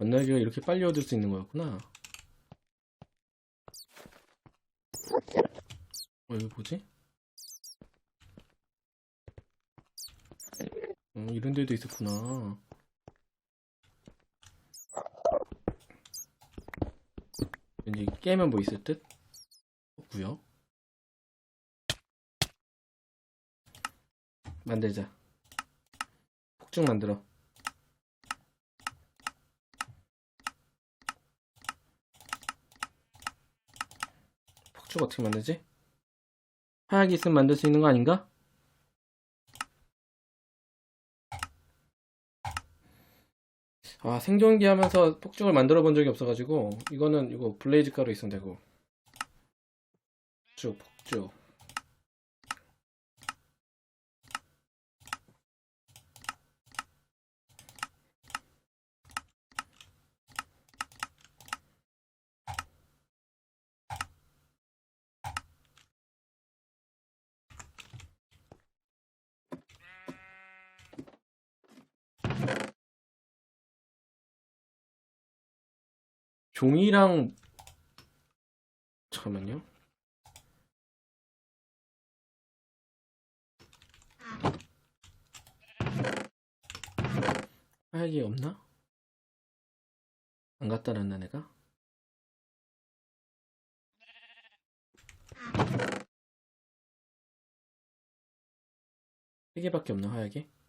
건날개가 이렇게 빨리 얻을 수 있는 거였구나. 어, 여기 뭐지? 어, 이런 데도 있었구나. 왠지 깨면 뭐 있을 듯? 없구요. 만들자. 폭죽 만들어. 폭죽 어떻게 만들지? 하얗게 있으면 만들 수 있는 거 아닌가? 아 생존기 하면서 폭죽을 만들어 본 적이 없어가지고 이거는 이거 블레이즈 가루 있으면 되고 폭죽 폭죽 종이랑 잠깐만요. 하얀게 없나? 안 갖다 놨나 내가? 세 개밖에 없나 하얗게?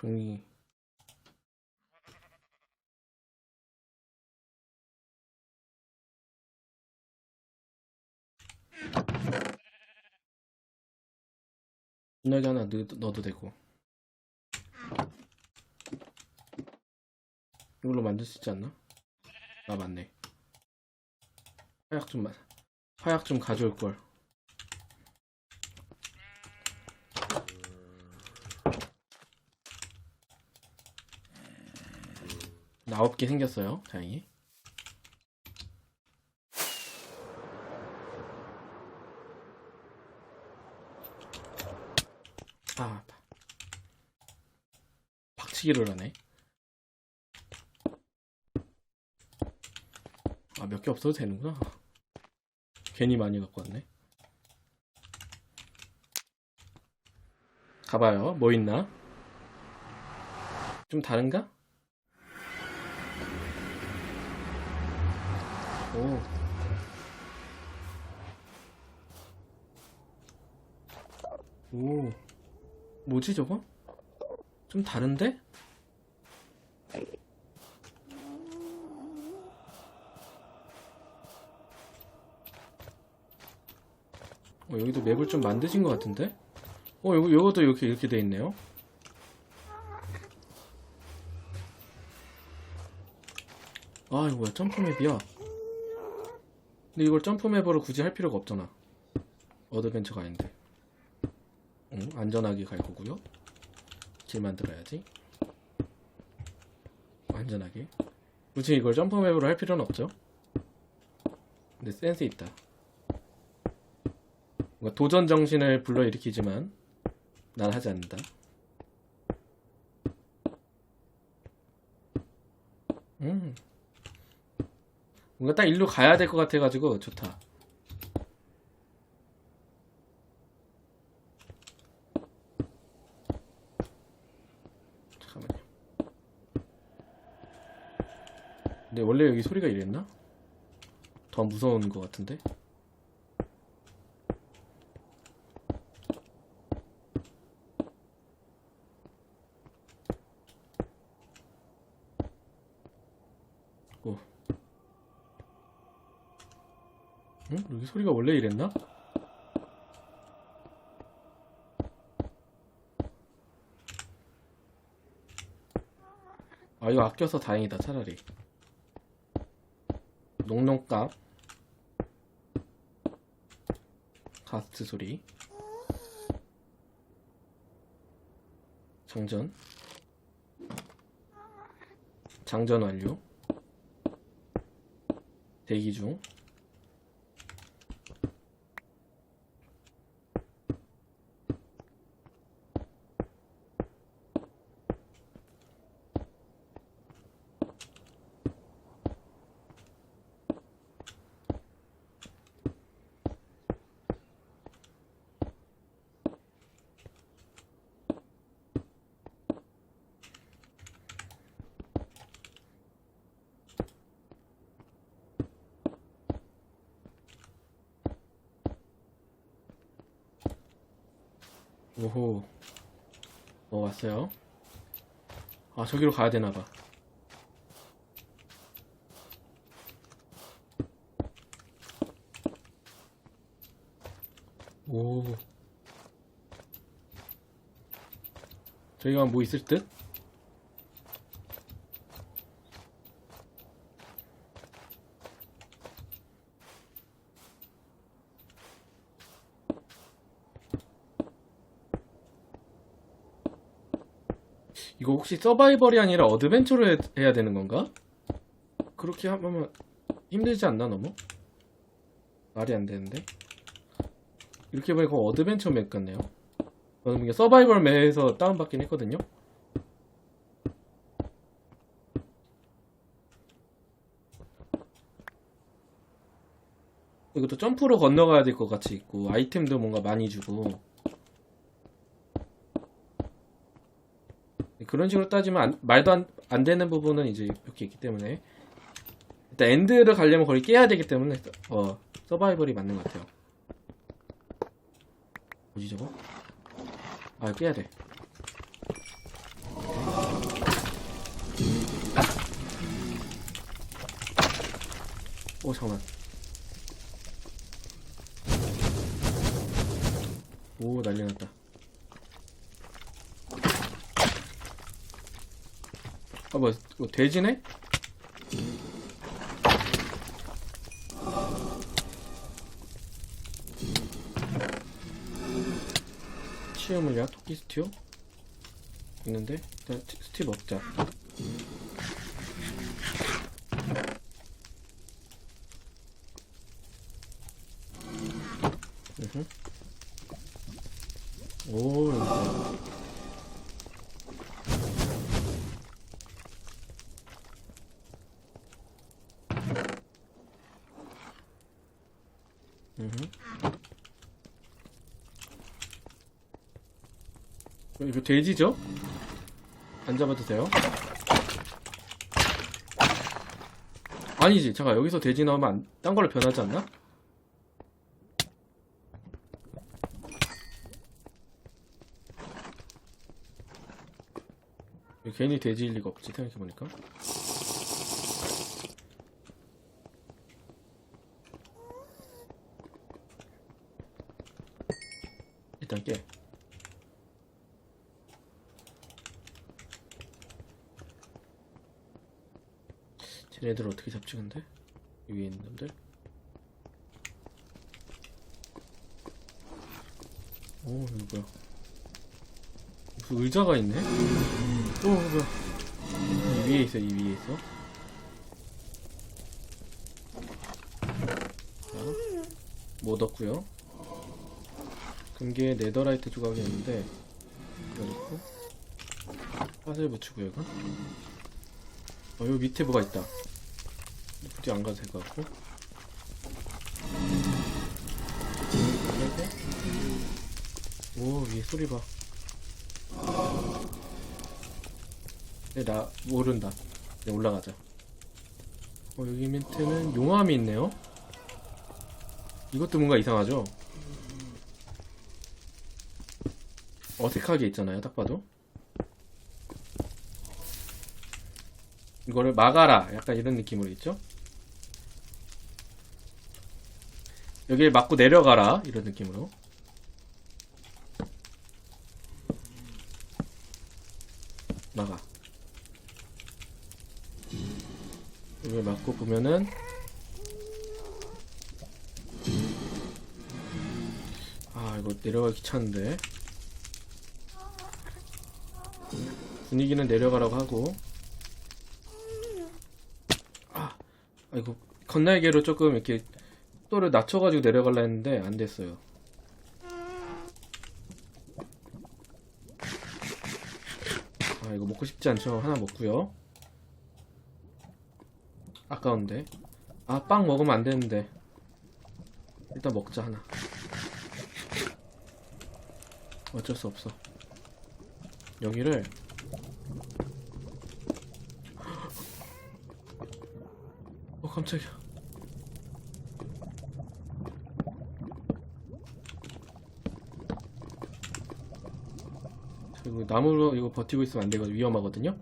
종이. 분야기 하나 넣, 넣어도 되고. 이걸로 만들 수 있지 않나? 아 맞네. 화약 좀 마- 화약 좀 가져올 걸 아홉 개 생겼어요. 다행히. 아 박치기를 하네. 아 몇 개 없어도 되는구나. 괜히 많이 갖고 왔네. 가봐요. 뭐 있나? 좀 다른가? 오. 오. 뭐지 저거? 좀 다른데? 어, 여기도 맵을 좀 만드신 것 같은데? 어, 요거, 요것도 이렇게, 이렇게 돼 있네요. 아, 이거 뭐야, 점프맵이야. 근데 이걸 점프맵으로 굳이 할 필요가 없잖아. 어드벤처가 아닌데. 응, 안전하게 갈 거고요. 길 만들어야지. 안전하게. 굳이 이걸 점프맵으로 할 필요는 없죠. 근데 센스 있다. 도전 정신을 불러일으키지만 난 하지 않는다. 음. 뭔가 딱 일로 가야 될 것 같아가지고 좋다. 잠깐만요. 근데 원래 여기 소리가 이랬나? 더 무서운 것 같은데? 오. 응? 여기 소리가 원래 이랬나? 아 이거 아껴서 다행이다 차라리. 농농값 가스트 소리. 장전. 장전 완료. 대기 중. 오호. 어, 왔어요. 아, 저기로 가야 되나봐. 오. 저기가 뭐 있을 듯? 이거 혹시 서바이벌이 아니라 어드벤처로 해, 해야 되는 건가? 그렇게 하면 힘들지 않나 너무? 말이 안 되는데 이렇게 보니까 어드벤처 맵 같네요 저는 이게 서바이벌 맵에서 다운받긴 했거든요 이것도 점프로 건너가야 될 것 같이 있고 아이템도 뭔가 많이 주고 그런 식으로 따지면 안- 말도 안, 안 되는 부분은 이제 이렇게 있기 때문에. 일단 엔드를 가려면 거의 깨야 되기 때문에 어 서바이벌이 맞는 것 같아요. 뭐지 저거? 아 깨야 돼. 오 잠깐만. 오 난리 났다 아, 뭐, 뭐 돼지네? 치유 물약, 토끼 스튜? 있는데? 일단 티- 스튜 먹자. 으흠. 오, 이거. 음흠. 어, 이거 돼지죠? 안 잡아도 돼요? 아니지 잠깐 여기서 돼지 나오면 안, 딴 걸로 변하지 않나? 괜히 돼지일 리가 없지 생각해보니까 일단 깨 쟤네들 어떻게 잡지 근데? 이 위에 있는 놈들? 오 이거 뭐야? 무슨 의자가 있네? 오 뭐야? 이 위에 있어 이 위에 있어? 자, 못 얻고요? 금괴 네더라이트 조각이 있는데 이거 넣고. 팥을 붙이고 이건 어 여기 밑에 뭐가 있다 굳이 안 가도 될 것 같고. 오 위에 소리 봐. 네, 나 모른다. 네, 올라가자. 어 여기 밑에는 용암이 있네요. 이것도 뭔가 이상하죠? 어색하게 있잖아요 딱 봐도. 이거를 막아라. 약간 이런 느낌으로 있죠 여기를 막고 내려가라 이런 느낌으로. 막아. 여기 막고 보면은 아 이거 내려가기 귀찮은데. 분위기는 내려가라고 하고. 아, 아 이거 건날개로 조금 이렇게 또를 낮춰가지고 내려갈라 했는데 안 됐어요. 아 이거 먹고 싶지 않죠? 하나 먹고요. 아까운데. 아 빵 먹으면 안 되는데. 일단 먹자 하나. 어쩔 수 없어. 여기를 어 깜짝이야. 그리고 나무로 이거 버티고 있으면 안 되거든 위험하거든요.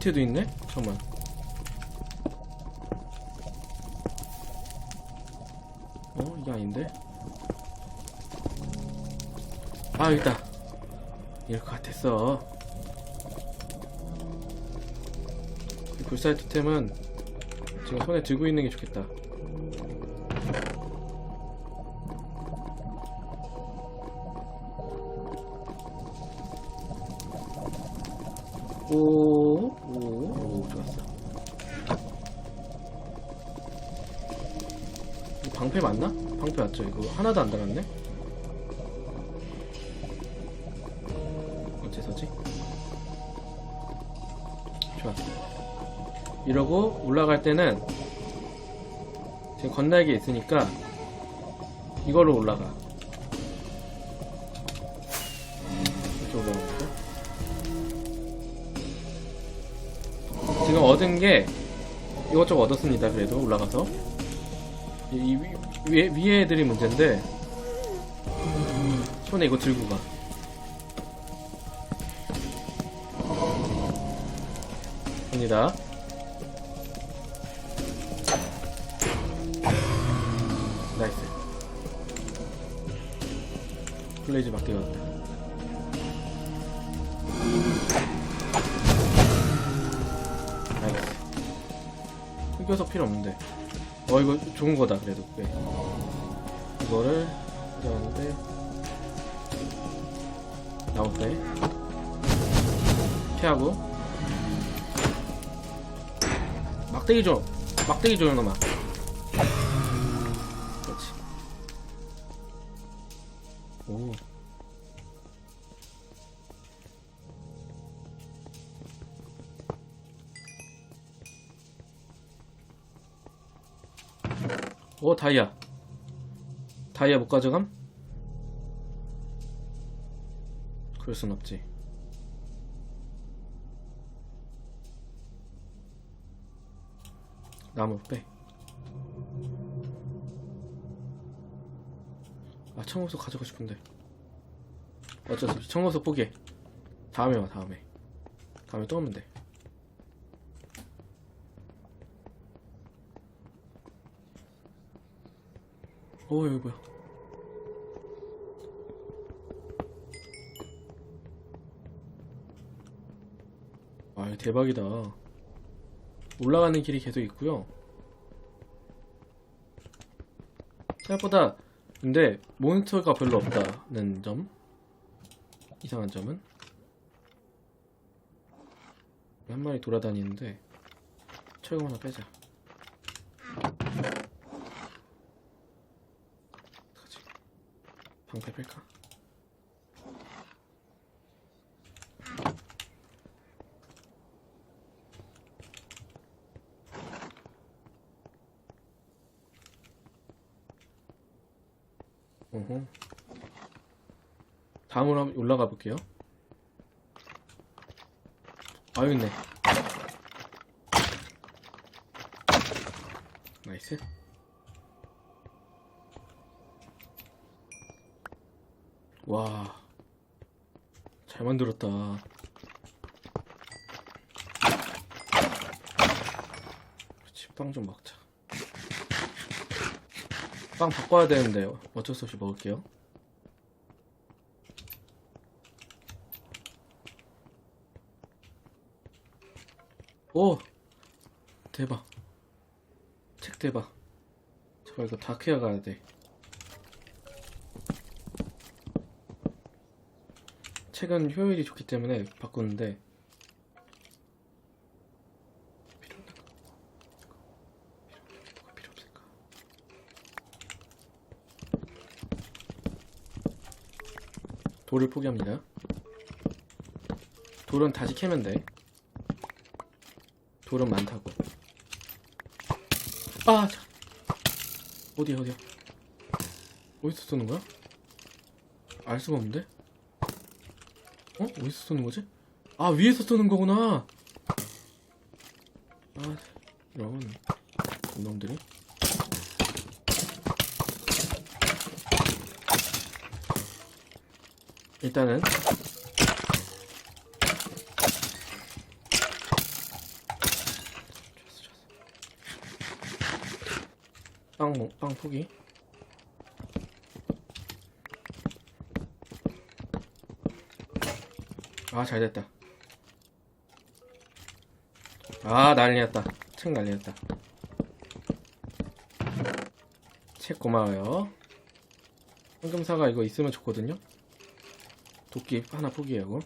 밑에도 있네? 잠깐만. 어 이게 아닌데? 아 여기다. 이럴 것 같았어. 이 불사의 토템은 지금 손에 들고 있는 게 좋겠다. 하나도 안 달았네? 어째서지? 좋았어. 이러고 올라갈 때는 지금 건날개 있으니까 이걸로 올라가. 거죠? 지금 얻은 게 이것저것 얻었습니다. 그래도 올라가서 이, 위에, 위에 애들이 문제인데 손에 이거 들고 가. 갑니다. 나이스. 플레이즈 갔다. 나이스. 흑요석 필요 없는데. 어, 이거 좋은 거다, 그래도. 꽤. 이거를 가져왔는데. 때. 피하고. 막대기 줘. 막대기 줘요, 놈아. 오 다이아. 다이아 못 가져감? 그럴 순 없지. 나무 빼. 아 청소소 가져가고 싶은데. 어쩔 수 없이. 청소소 포기해. 다음에 와 다음에. 다음에 또 오면 돼 오, 여기 뭐야? 아, 대박이다. 올라가는 길이 계속 있고요. 생각보다 근데 모니터가 별로 없다는 점 이상한 점은 한 마리 돌아다니는데 철검 하나 빼자. 어떡하지? 방패 뺄까? 다음으로 한번 올라가 볼게요. 아, 여기 있네. 나이스. 와. 잘 만들었다. 빵좀 먹자. 빵 바꿔야 되는데 어쩔 수 없이 먹을게요. 오! 대박. 책 대박. 잠깐 이거 다크야 가야 돼. 책은 효율이 좋기 때문에 바꾸는데? 돌을 포기합니다. 돌은 다시 캐면 돼. 돌은 많다고. 아, 자. 어디야, 어디야? 어디서 쏘는 거야? 알 수가 없는데? 어? 어디서 쏘는 거지? 아, 위에서 쏘는 거구나! 아, 이런. 놈들이. 일단은. 빵, 먹- 빵 포기. 아, 잘 됐다. 아, 난리 났다. 책 난리 났다. 책 고마워요. 황금사가 이거 있으면 좋거든요. 도끼 하나 포기하고.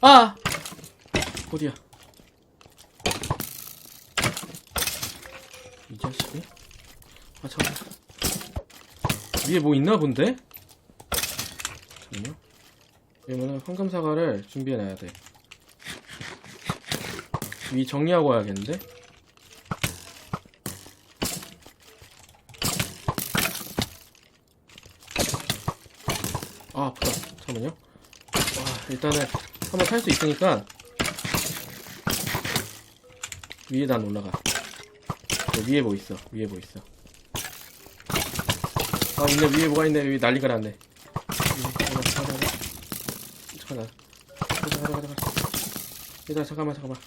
아! 어디야? 이 자식이? 아, 잠깐만. 위에 뭐 있나 본데? 잠깐만요. 그러면은 황금사과를 준비해놔야 돼. 위 정리하고 와야겠는데? 아, 아프다. 잠깐만요. 와, 일단은 한번 탈수 있으니까 위에 난 올라가. 저 위에 뭐 있어? 위에 뭐 있어? 아, 있네. 위에 뭐가 있네. 여기 난리가 났네. 잠깐만. 가자, 가자, 가자, 가자. 얘들아, 잠깐만, 잠깐만.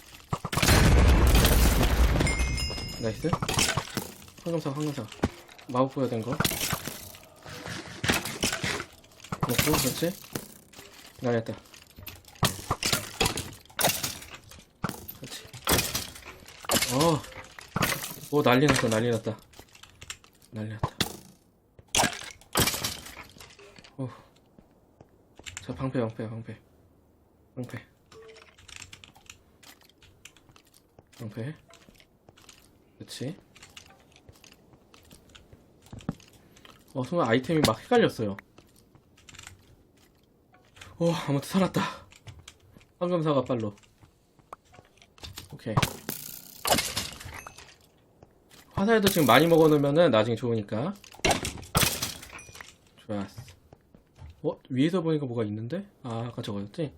나이스. 황금사, 황금사. 마법 보여야 된 거. 먹고, 그렇지? 나랬다. 그렇지. 어. 오, 난리 났다, 난리 났다. 난리 났다. 자, 방패, 방패, 방패. 방패. 방패. 그렇지. 어, 순간 아이템이 막 헷갈렸어요. 오, 아무튼 살았다. 황금사과 빨로. 오케이. 화살도 지금 많이 먹어놓으면은 나중에 좋으니까. 좋았어. 어? 위에서 보니까 뭐가 있는데? 아, 아까 저거였지?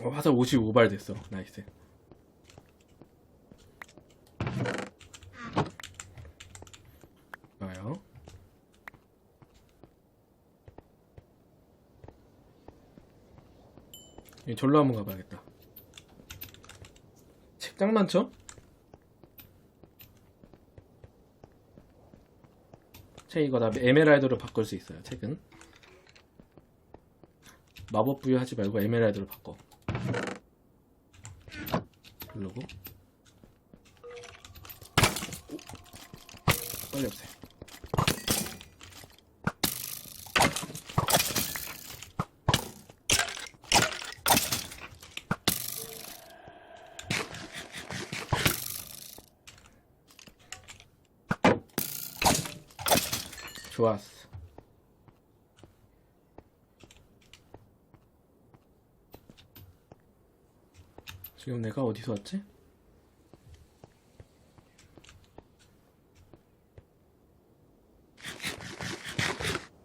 어, 화살 55발 됐어. 나이스. 좋아요. 이 절로 한번 가봐야겠다. 책장 많죠? 책 이거 다 에메랄드로 바꿀 수 있어요. 책은 마법 부여하지 말고 에메랄드로 바꿔. 오. 빨리 없애. 좋았어. 내가 어디서 왔지?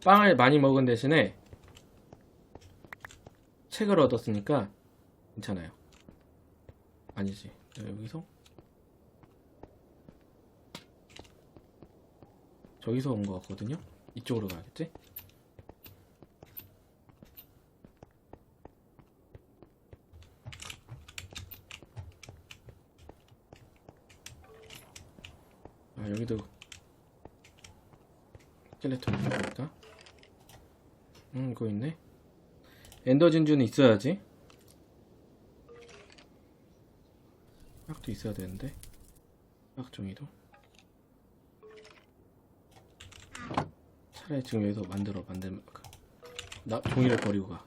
빵을 많이 먹은 대신에 책을 얻었으니까 괜찮아요. 아니지. 여기서 저기서 온 것 같거든요. 이쪽으로 가야겠지? 여기도 스켈레톤 있으니까 음 이거 있네 엔더 진주는 있어야지 약도 있어야 되는데 약종이도 차라리 지금 여기서 만들어 만들면 나 종이를 버리고 가.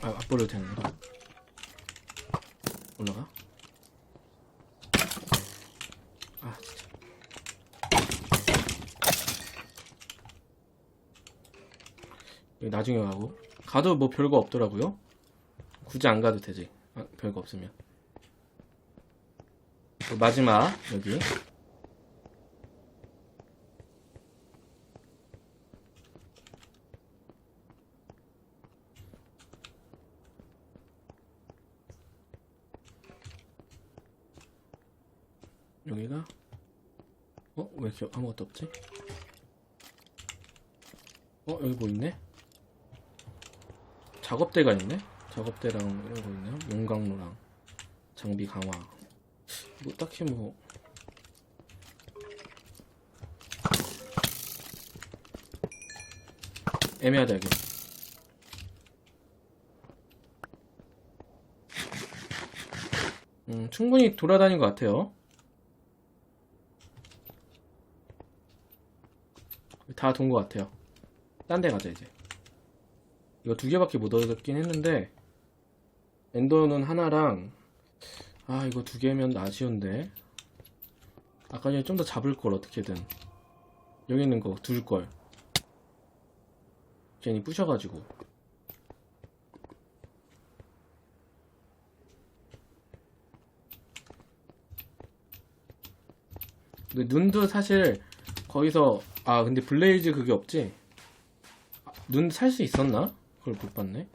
아, 안 버려도 되는구나. 올라가. 아, 진짜. 여기 나중에 가고. 가도 뭐 별거 없더라고요. 굳이 안 가도 되지. 아, 별거 없으면. 또 마지막, 여기. 여기가 어? 왜 이렇게 아무것도 없지? 어? 여기 뭐 있네? 작업대가 있네? 작업대랑 이런 거 있네요 용광로랑 장비 강화 뭐 딱히 뭐 애매하다 여기 음, 충분히 돌아다닌 것 같아요 다 돈 것 같아요. 딴 데 가자, 이제. 이거 두 개밖에 못 얻었긴 했는데, 엔더는 하나랑, 아, 이거 두 개면 아쉬운데. 아까 전에 좀 더 잡을 걸, 어떻게든. 여기 있는 거 둘 걸. 괜히 부셔가지고. 근데 눈도 사실 거기서 아 근데 블레이즈 그게 없지? 눈 살 수 있었나? 그걸 못 봤네.